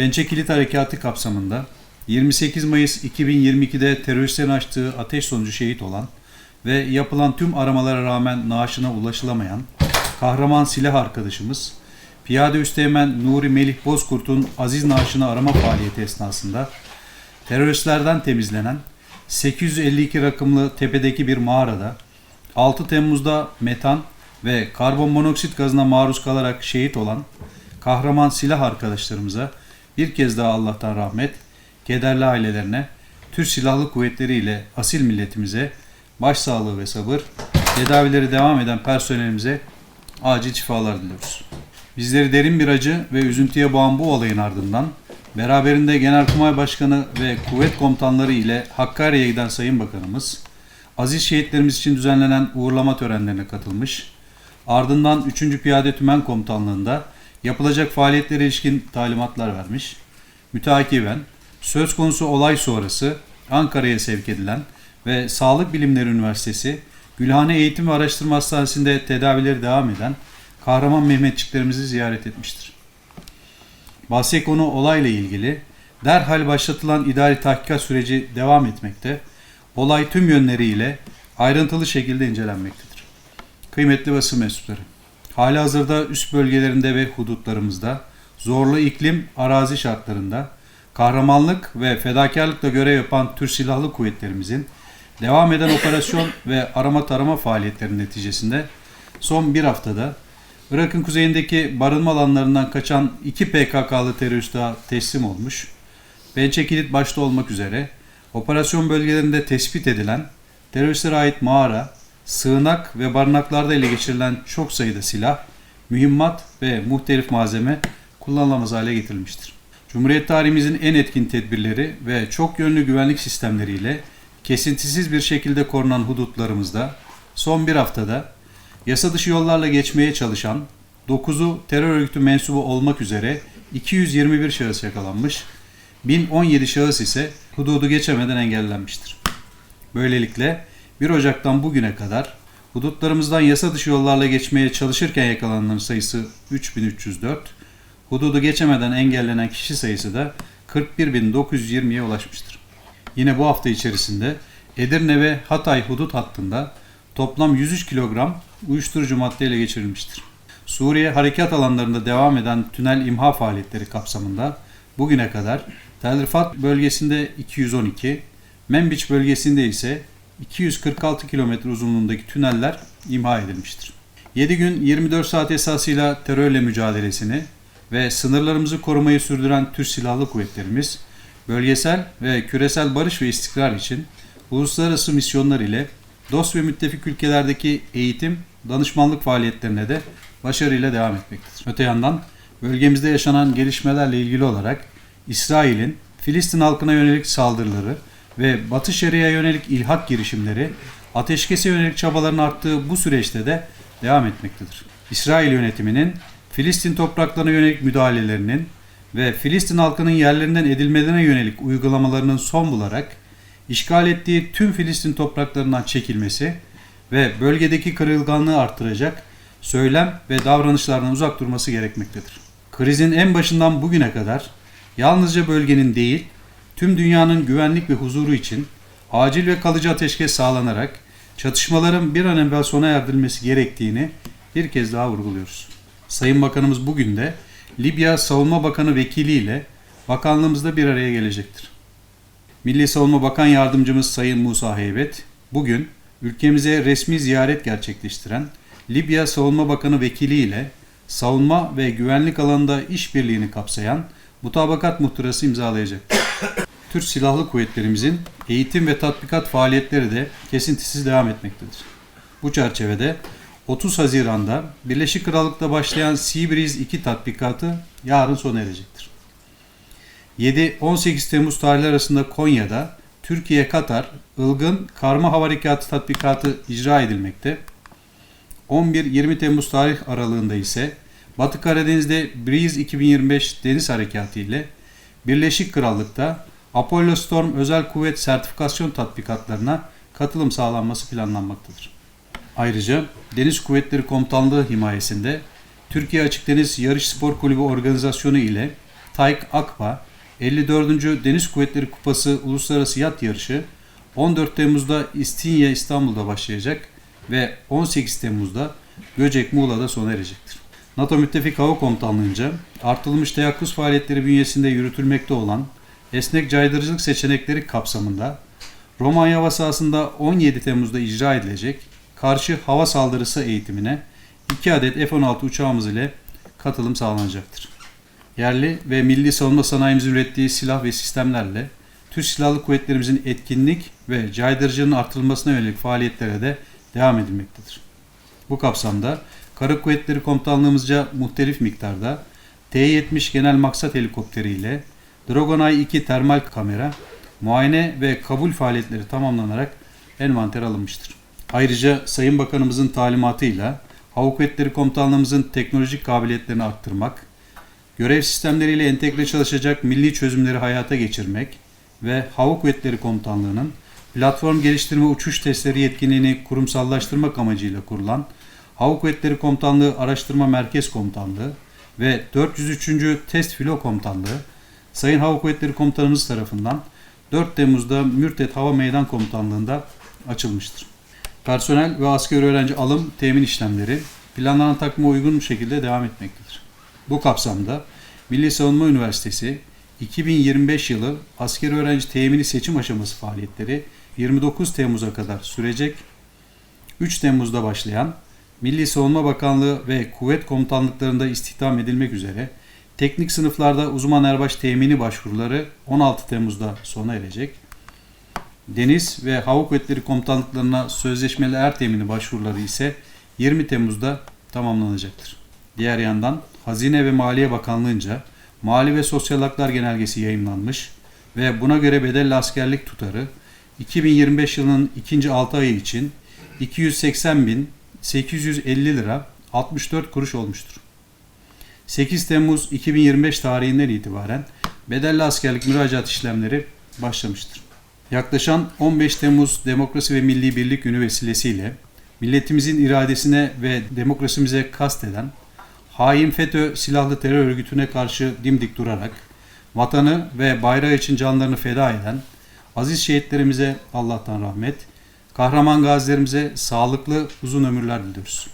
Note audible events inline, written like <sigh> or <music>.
Pençe Kilit Harekatı kapsamında 28 Mayıs 2022'de teröristlerin açtığı ateş sonucu şehit olan ve yapılan tüm aramalara rağmen naaşına ulaşılamayan kahraman silah arkadaşımız Piyade Üsteğmen Nuri Melih Bozkurt'un aziz naaşını arama faaliyeti esnasında teröristlerden temizlenen 852 rakımlı tepedeki bir mağarada 6 Temmuz'da metan ve karbon monoksit gazına maruz kalarak şehit olan kahraman silah arkadaşlarımıza bir kez daha Allah'tan rahmet, kederli ailelerine, Türk Silahlı Kuvvetleri ile asil milletimize başsağlığı ve sabır, tedavileri devam eden personelimize acil şifalar diliyoruz. Bizleri derin bir acı ve üzüntüye boğan bu olayın ardından beraberinde Genelkurmay Başkanı ve kuvvet komutanları ile Hakkari'ye giden Sayın Bakanımız, aziz şehitlerimiz için düzenlenen uğurlama törenlerine katılmış, ardından 3. Piyade Tümen Komutanlığı'nda yapılacak faaliyetlere ilişkin talimatlar vermiş, müteakiben söz konusu olay sonrası Ankara'ya sevk edilen ve Sağlık Bilimleri Üniversitesi Gülhane Eğitim ve Araştırma Hastanesi'nde tedavileri devam eden kahraman Mehmetçiklerimizi ziyaret etmiştir. Bahse konu olayla ilgili derhal başlatılan idari tahkikat süreci devam etmekte, olay tüm yönleriyle ayrıntılı şekilde incelenmektedir. Kıymetli basın mensupları, hali hazırda üst bölgelerinde ve hudutlarımızda zorlu iklim, arazi şartlarında kahramanlık ve fedakarlıkla görev yapan Türk Silahlı Kuvvetlerimizin devam eden operasyon <coughs> ve arama tarama faaliyetlerinin neticesinde son bir haftada Irak'ın kuzeyindeki barınma alanlarından kaçan iki PKK'lı terörist daha teslim olmuş. Pençe Kilit başta olmak üzere operasyon bölgelerinde tespit edilen teröristlere ait mağara, sığınak ve barınaklarda ele geçirilen çok sayıda silah, mühimmat ve muhtelif malzeme kullanılamaz hale getirilmiştir. Cumhuriyet tarihimizin en etkin tedbirleri ve çok yönlü güvenlik sistemleriyle kesintisiz bir şekilde korunan hudutlarımızda son bir haftada yasa dışı yollarla geçmeye çalışan 9'u terör örgütü mensubu olmak üzere 221 şahıs yakalanmış, 1017 şahıs ise hududu geçemeden engellenmiştir. Böylelikle 1 Ocak'tan bugüne kadar hudutlarımızdan yasa dışı yollarla geçmeye çalışırken yakalananların sayısı 3304, hududu geçemeden engellenen kişi sayısı da 41.920'ye ulaşmıştır. Yine bu hafta içerisinde Edirne ve Hatay hudut hattında toplam 103 kilogram uyuşturucu madde ele geçirilmiştir. Suriye harekat alanlarında devam eden tünel imha faaliyetleri kapsamında bugüne kadar Tel Rifat bölgesinde 212, Menbiç bölgesinde ise 246 kilometre uzunluğundaki tüneller imha edilmiştir. 7 gün 24 saat esasıyla terörle mücadelesini ve sınırlarımızı korumayı sürdüren Türk Silahlı Kuvvetlerimiz, bölgesel ve küresel barış ve istikrar için uluslararası misyonlar ile dost ve müttefik ülkelerdeki eğitim, danışmanlık faaliyetlerine de başarıyla devam etmektedir. Öte yandan bölgemizde yaşanan gelişmelerle ilgili olarak İsrail'in Filistin halkına yönelik saldırıları ve Batı Şeria'ya yönelik ilhak girişimleri ateşkese yönelik çabaların arttığı bu süreçte de devam etmektedir. İsrail yönetiminin Filistin topraklarına yönelik müdahalelerinin ve Filistin halkının yerlerinden edilmelerine yönelik uygulamalarının son bularak işgal ettiği tüm Filistin topraklarından çekilmesi ve bölgedeki kırılganlığı arttıracak söylem ve davranışlardan uzak durması gerekmektedir. Krizin en başından bugüne kadar yalnızca bölgenin değil, tüm dünyanın güvenlik ve huzuru için acil ve kalıcı ateşkes sağlanarak çatışmaların bir an evvel sona erdirilmesi gerektiğini bir kez daha vurguluyoruz. Sayın Bakanımız bugün de Libya Savunma Bakanı vekiliyle bakanlığımızda bir araya gelecektir. Milli Savunma Bakan Yardımcımız Sayın Musa Heybet, bugün ülkemize resmi ziyaret gerçekleştiren Libya Savunma Bakanı vekili ile savunma ve güvenlik alanında işbirliğini kapsayan mutabakat muhtırası imzalayacaktır. Türk Silahlı Kuvvetlerimizin eğitim ve tatbikat faaliyetleri de kesintisiz devam etmektedir. Bu çerçevede 30 Haziran'da Birleşik Krallık'ta başlayan Sea Breeze 2 tatbikatı yarın sona erecektir. 7-18 Temmuz tarihleri arasında Konya'da Türkiye-Katar Ilgın Karma Hava tatbikatı icra edilmekte. 11-20 Temmuz tarih aralığında ise Batı Karadeniz'de Breeze 2025 deniz harekatı ile Birleşik Krallık'ta Apollo Storm özel kuvvet sertifikasyon tatbikatlarına katılım sağlanması planlanmaktadır. Ayrıca Deniz Kuvvetleri Komutanlığı himayesinde Türkiye Açık Deniz Yarış Spor Kulübü organizasyonu ile Tayyip Akba 54. Deniz Kuvvetleri Kupası Uluslararası Yat Yarışı 14 Temmuz'da İstinye İstanbul'da başlayacak ve 18 Temmuz'da Göcek Muğla'da sona erecektir. NATO Müttefik Hava Komutanlığı'nca artılmış teyakkuz faaliyetleri bünyesinde yürütülmekte olan esnek caydırıcılık seçenekleri kapsamında Romanya hava sahasında 17 Temmuz'da icra edilecek karşı hava saldırısı eğitimine 2 adet F-16 uçağımız ile katılım sağlanacaktır. Yerli ve milli savunma sanayimizin ürettiği silah ve sistemlerle Türk Silahlı Kuvvetlerimizin etkinlik ve caydırıcılığın artırılmasına yönelik faaliyetlere de devam edilmektedir. Bu kapsamda Kara Kuvvetleri Komutanlığımızca muhtelif miktarda T-70 Genel Maksat Helikopteri ile Dragonay 2 termal kamera, muayene ve kabul faaliyetleri tamamlanarak envanter alınmıştır. Ayrıca Sayın Bakanımızın talimatıyla Hava Kuvvetleri Komutanlığımızın teknolojik kabiliyetlerini arttırmak, görev sistemleriyle entegre çalışacak milli çözümleri hayata geçirmek ve Hava Kuvvetleri Komutanlığı'nın platform geliştirme uçuş testleri yetkinliğini kurumsallaştırmak amacıyla kurulan Hava Kuvvetleri Komutanlığı Araştırma Merkez Komutanlığı ve 403. Test Filo Komutanlığı Sayın Hava Kuvvetleri Komutanımız tarafından 4 Temmuz'da Mürtet Hava Meydan Komutanlığı'nda açılmıştır. Personel ve asker öğrenci alım temin işlemleri planlanan takvime uygun şekilde devam etmektedir. Bu kapsamda Milli Savunma Üniversitesi 2025 yılı asker öğrenci temini seçim aşaması faaliyetleri 29 Temmuz'a kadar sürecek. 3 Temmuz'da başlayan Milli Savunma Bakanlığı ve kuvvet komutanlıklarında istihdam edilmek üzere teknik sınıflarda uzman erbaş temini başvuruları 16 Temmuz'da sona erecek. Deniz ve Hava Kuvvetleri Komutanlıklarına sözleşmeli er temini başvuruları ise 20 Temmuz'da tamamlanacaktır. Diğer yandan Hazine ve Maliye Bakanlığı'nca Mali ve Sosyal Haklar Genelgesi yayımlanmış ve buna göre bedelli askerlik tutarı 2025 yılının ikinci 6 ayı için 280.850 lira 64 kuruş olmuştur. 8 Temmuz 2025 tarihinden itibaren bedelli askerlik müracaat işlemleri başlamıştır. Yaklaşan 15 Temmuz Demokrasi ve Milli Birlik Günü vesilesiyle milletimizin iradesine ve demokrasimize kasteden hain FETÖ silahlı terör örgütüne karşı dimdik durarak vatanı ve bayrağı için canlarını feda eden aziz şehitlerimize Allah'tan rahmet, kahraman gazilerimize sağlıklı uzun ömürler diliyoruz.